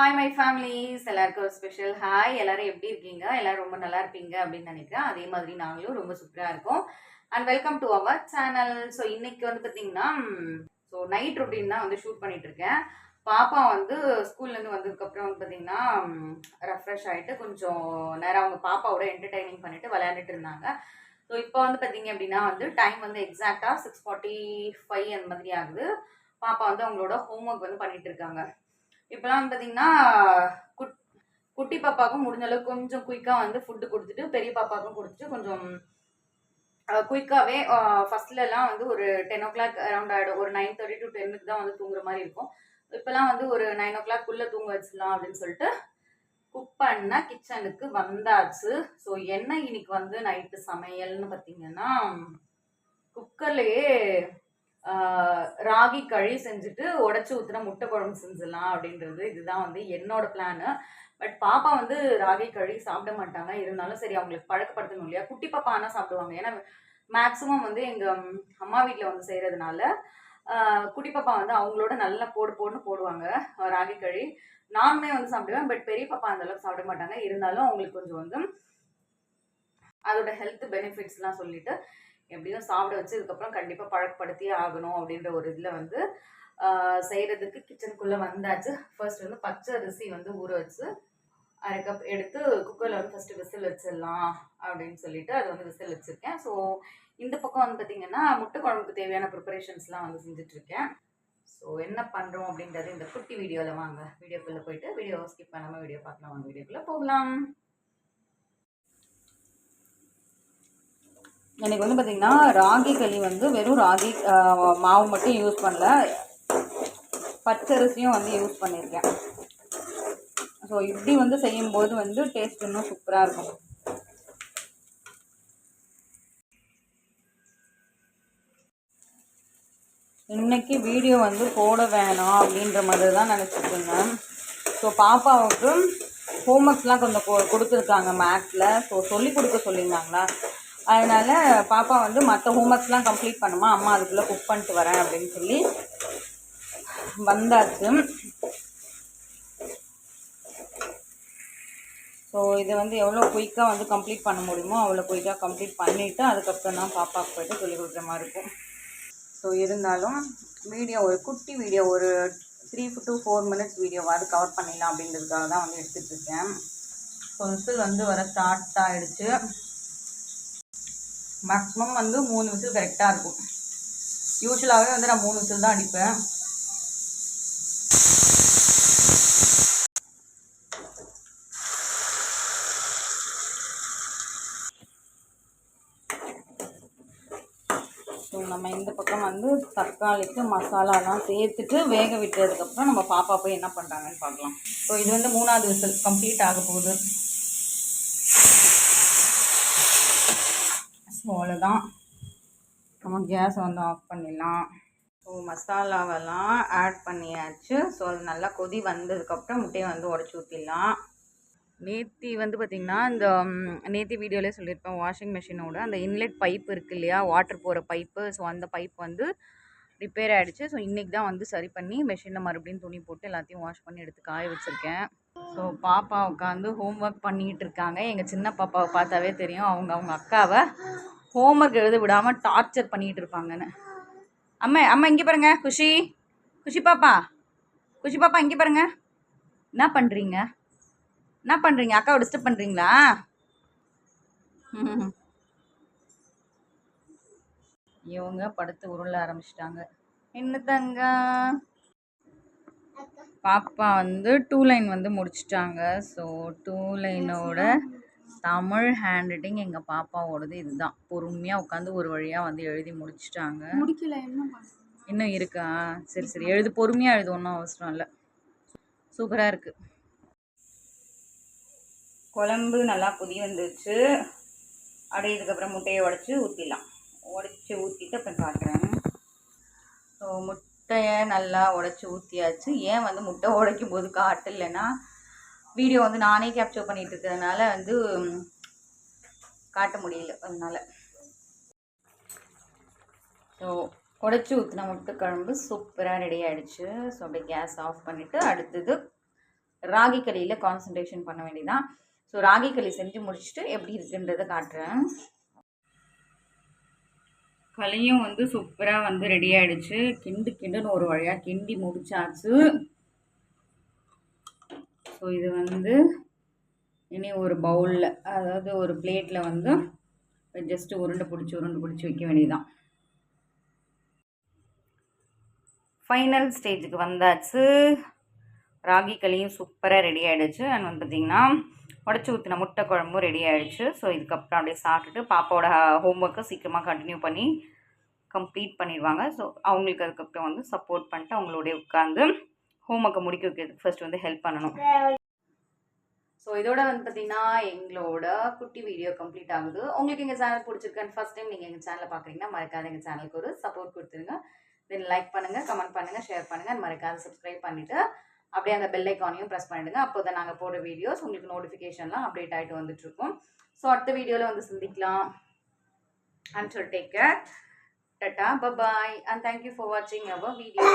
Hi my families எல்லாருக்கும் ஒரு special hi எல்லாரும் எப்படி இருக்கீங்க? எல்லாரும் ரொம்ப நல்லா இருப்பீங்க அப்படின்னு நினைக்கிறேன். அதே மாதிரி நாங்களும் ரொம்ப சூப்பராக இருக்கோம். And welcome to our channel so இன்னைக்கு வந்து பார்த்தீங்கன்னா ஸோ நைட் ரொட்டீன் தான் வந்து ஷூட் பண்ணிட்டு இருக்கேன். பாப்பா வந்து ஸ்கூல்லேருந்து வந்ததுக்கப்புறம் வந்து பார்த்தீங்கன்னா ரெஃப்ரெஷ் ஆகிட்டு கொஞ்சம் நேரம் அவங்க பாப்பாவோட என்டர்டைனிங் பண்ணிட்டு விளையாண்டுட்டு இருந்தாங்க. ஸோ இப்போ வந்து பார்த்தீங்க அப்படின்னா வந்து டைம் வந்து எக்ஸாக்டாக சிக்ஸ் ஃபார்ட்டி ஃபைவ் அந்த மாதிரி ஆகுது. பாப்பா வந்து அவங்களோட ஹோம்ஒர்க் வந்து பண்ணிட்டு இருக்காங்க. இப்போலாம் வந்து பார்த்தீங்கன்னா குட் குட்டி பாப்பாவுக்கும் முடிஞ்ச அளவுக்கு கொஞ்சம் குயிக்காக வந்து ஃபுட்டு கொடுத்துட்டு பெரிய பாப்பாவுக்கும் கொடுத்துட்டு கொஞ்சம் குயிக்காகவே ஃபஸ்ட்லலாம் வந்து ஒரு டென் ஓ கிளாக் அரௌண்ட் ஆகிடும் ஒரு நைன் தேர்ட்டி டு டென்னுக்கு தான் வந்து தூங்குற மாதிரி இருக்கும். இப்போலாம் வந்து ஒரு நைன் ஓ கிளாக்குள்ளே தூங்க வச்சிடலாம் அப்படின்னு சொல்லிட்டு குக் பண்ண கிச்சனுக்கு வந்தாச்சு. ஸோ என்ன இன்னைக்கு வந்து நைட்டு சமையல்னு பார்த்தீங்கன்னா குக்கர்லேயே ராகி கழி செஞ்சுட்டு உடச்சி ஊற்றுன முட்டை குழம்பு செஞ்சிடலாம் அப்படின்றது இதுதான் வந்து என்னோட பிளானு பட் பாப்பா வந்து ராகி கழி சாப்பிட மாட்டாங்க. இருந்தாலும் சரி அவங்களுக்கு பழக்கப்படுத்தணும் இல்லையா? குட்டி பாப்பா ஆனால் சாப்பிடுவாங்க. ஏன்னா மேக்ஸிமம் வந்து எங்கள் அம்மா வீட்டில் வந்து செய்கிறதுனால குட்டி பாப்பா வந்து அவங்களோட நல்லா போடு போடுன்னு போடுவாங்க ராகி கழி. நானுமே வந்து சாப்பிடுவேன். பட் பெரிய பாப்பா அந்தளவுக்கு சாப்பிட மாட்டாங்க. இருந்தாலும் அவங்களுக்கு கொஞ்சம் வந்து அதோட ஹெல்த் பெனிஃபிட்ஸ்லாம் சொல்லிட்டு எப்படியும் சாப்பிட வச்சு இதுக்கப்புறம் கண்டிப்பாக பழக்கப்படுத்தியே ஆகணும் அப்படின்ற ஒரு இதில் வந்து செய்கிறதுக்கு கிச்சனுக்குள்ளே வந்தாச்சு. ஃபர்ஸ்ட் வந்து பச்சை அரிசி வந்து ஊற வச்சு அரை கப் எடுத்து குக்கரில் வந்து ஃபஸ்ட்டு விசில் வச்சிடலாம் அப்படின்னு சொல்லிட்டு அதை வந்து விசில் வச்சுருக்கேன். ஸோ இந்த பக்கம் வந்து பார்த்திங்கன்னா முட்டை குழம்புக்கு தேவையான ப்ரிப்பரேஷன்ஸ்லாம் வந்து செஞ்சுட்ருக்கேன். ஸோ என்ன பண்ணுறோம் அப்படின்றது இந்த குட்டி வீடியோவில் வாங்க. வீடியோக்குள்ளே போயிட்டு வீடியோ ஸ்கிப் பண்ணாமல் வீடியோ பார்க்கலாம். வாங்க வீடியோக்குள்ளே போகலாம். எனக்கு வந்து பார்த்திங்கன்னா ராகி களி வந்து வெறும் ராகி மாவு மட்டும் யூஸ் பண்ணல. பச்சரிசியும் வந்து யூஸ் பண்ணியிருக்கேன் ஸோ இப்படி வந்து செய்யும்போது வந்து டேஸ்ட் இன்னும் சூப்பராக இருக்கும். இன்னைக்கு வீடியோ வந்து போட வேணாம் அப்படின்ற மாதிரி தான் நினச்சிட்டு இருந்தேன். ஸோ பாப்பாவுக்கு ஹோம்ஒர்க்ஸ்லாம் கொஞ்சம் கொடுத்துருக்காங்க மேக்ஸில் ஸோ சொல்லிக் கொடுக்க சொல்லியிருந்தாங்களா? அதனால் பாப்பா வந்து மற்ற ஹோம்ஒர்க்ஸ்லாம் கம்ப்ளீட் பண்ணுமா? அம்மா அதுக்குள்ளே குக் பண்ணிட்டு வரேன் அப்படின்னு சொல்லி வந்தாச்சு. ஸோ இதை வந்து எவ்வளோ குயிக்காக வந்து கம்ப்ளீட் பண்ண முடியுமோ அவ்வளோ குயிக்காக கம்ப்ளீட் பண்ணிவிட்டு அதுக்கப்புறம் தான் பாப்பாவுக்கு போய்ட்டு சொல்லிக் கொடுக்குற மாதிரி இருக்கும். ஸோ இருந்தாலும் வீடியோ ஒரு குட்டி வீடியோ ஒரு த்ரீ டு ஃபோர் மினிட்ஸ் வீடியோவாவது கவர் பண்ணிடலாம் அப்படின்றதுக்காக தான் வந்து எடுத்துகிட்ருக்கேன் ஸோ விசில் வந்து வர ஸ்டார்ட் ஆகிடுச்சு மேக்ஸிமம் வந்து மூணு விசில் கரெக்டாக இருக்கும். யூஸ்வலாகவே வந்து நான் மூணு விசில் தான் அடிப்பேன். ஸோ நம்ம இந்த பக்கம் வந்து தக்காளிக்கு மசாலாலாம் சேர்த்துட்டு வேக விட்டதுக்கப்புறம் நம்ம பாப்பா போய் என்ன பண்ணுறாங்கன்னு பார்க்கலாம். ஸோ இது வந்து மூணாவது விசில் கம்ப்ளீட் ஆக போகுது ஸோ அவ்வளோதான் நம்ம கேஸை வந்து ஆஃப் பண்ணிடலாம். ஸோ மசாலாவெல்லாம் ஆட் பண்ணியாச்சு. ஸோ அது நல்லா கொதி வந்ததுக்கப்புறம் முட்டையை வந்து உடச்சி ஊற்றிடலாம் நேத்தி வந்து பார்த்திங்கன்னா இந்த நேத்தி வீடியோலேயே சொல்லியிருப்பேன் வாஷிங் மிஷினோட அந்த இன்லெட் பைப் இருக்குது இல்லையா? வாட்டர் போகிற பைப்பு ஸோ அந்த பைப் வந்து ரிப்பேர் ஆகிடுச்சு ஸோ இன்றைக்கி தான் வந்து சரி பண்ணி மிஷினில் மறுபடியும் துணி போட்டு எல்லாத்தையும் வாஷ் பண்ணி எடுத்து காய வச்சுருக்கேன். ஸோ பாப்பா உட்காந்து ஹோம் ஒர்க் பண்ணிகிட்டு இருக்காங்க. எங்கள் சின்ன பாப்பாவை பார்த்தாவே தெரியும். அவங்க அவங்க அக்காவை ஹோம் ஒர்க் எழுத விடாமல் டார்ச்சர் பண்ணிகிட்டு இருப்பாங்கன்னு. அம்மா அம்மா இங்கே பாருங்க குஷி. குஷி பாப்பா. குஷி பாப்பா இங்கே பாருங்க. என்ன பண்ணுறீங்க என்ன பண்ணுறீங்க அக்காவை டிஸ்டர்ப் பண்ணுறீங்களா இவங்க படுத்து உருள ஆரம்பிச்சிட்டாங்க. என்ன தங்க? பாப்பா வந்து டூ லைன் வந்து முடிச்சிட்டாங்க. ஸோ டூ லைனோட தமிழ் ஹேண்ட் ரைட்டிங் எங்கள் பாப்பாவோடது இதுதான். பொறுமையாக உட்காந்து ஒரு வழியாக வந்து எழுதி முடிச்சிட்டாங்க. முடிக்கல என்ன இன்னும் இருக்கா? சரி சரி. எழுது பொறுமையாக எழுது ஒன்றும் அவசரம் இல்லை. சூப்பராக இருக்குது குழம்பு நல்லா கொதி வந்துச்சு அப்படியே இதுக்கப்புறம் முட்டையை உடச்சி ஊற்றிடலாம் உடச்சி ஊற்றிட்டு அப்புறம் காட்டுறேன் ஸோ முட்டையை நல்லா உடச்சி ஊற்றியாச்சு ஏன் வந்து முட்டை உடைக்கும் போது காட்டலைன்னா வீடியோ வந்து நானே கேப்சர் பண்ணிட்டு இருக்கிறதுனால வந்து காட்ட முடியல அதனால. ஸோ உடச்சி ஊற்றின முட்டை குழம்பு சூப்பராக ரெடி ஆகிடுச்சு ஸோ அப்படியே கேஸ் ஆஃப் பண்ணிவிட்டு அடுத்தது ராகி களியில் கான்சன்ட்ரேஷன் பண்ண வேண்டியதான் ஸோ ராகி களி செஞ்சு முடிச்சுட்டு எப்படி இருக்குன்றதை காட்டுறேன். களியும் வந்து சூப்பராக வந்து ரெடி ஆகிடுச்சு கிண்டு கிண்டுன்னு ஒரு வழியாக கிண்டி முடிச்சாச்சு. ஸோ இது வந்து இனி ஒரு பவுலில் அதாவது ஒரு பிளேட்டில் வந்து ஜஸ்ட்டு உருண்டை பிடிச்சி உருண்டை பிடிச்சி வைக்க வேண்டியதுதான். ஃபைனல் ஸ்டேஜுக்கு வந்தாச்சு. ராகி களியும் சூப்பராக ரெடி ஆகிடுச்சு அண்ட் வந்து பார்த்திங்கன்னா உடச்சி ஊற்றின முட்டை குழம்பும் ரெடி ஆகிடுச்சு ஸோ இதுக்கப்புறம் அப்படியே சாப்பிட்டுட்டு பாப்பாவோட ஹோம்ஒர்க்கை சீக்கிரமாக கண்டினியூ பண்ணி கம்ப்ளீட் பண்ணிடுவாங்க. ஸோ அவங்களுக்கு அதுக்கப்புறம் வந்து சப்போர்ட் பண்ணிட்டு அவங்களோடய உட்காந்து ஹோம்ஒர்க்கை முடிக்க வைக்கிறதுக்கு ஃபர்ஸ்ட் வந்து ஹெல்ப் பண்ணணும். ஸோ இதோட வந்து பார்த்தீங்கன்னா எங்களோட குட்டி வீடியோ கம்ப்ளீட் ஆகுது. உங்களுக்கு எங்கள் சேனல் பிடிச்சிருக்கேன் ஃபர்ஸ்ட் டைம் நீங்கள் எங்கள் சேனலை பார்க்குறீங்கன்னா மறக்காத எங்கள் சேனலுக்கு ஒரு சப்போர்ட் கொடுத்துருங்க. தென் லைக் பண்ணுங்கள் கமெண்ட் பண்ணுங்கள் ஷேர் பண்ணுங்கள் மறக்காத சப்ஸ்கிரைப் பண்ணிவிட்டு அப்படியே அந்த பெல் ஐக்கானையும் ப்ரெஸ் பண்ணிவிடுங்க அப்போ தான் நாங்கள் போடுற வீடியோஸ் உங்களுக்கு நோட்டிஃபிகேஷன்லாம் அப்டேட் ஆகிட்டு வந்துட்டுருக்கோம் ஸோ அடுத்த வீடியோவில் வந்து சந்திக்கலாம். And take care ta-ta bye bye and thank you for வாட்சிங் அவர் வீடியோ.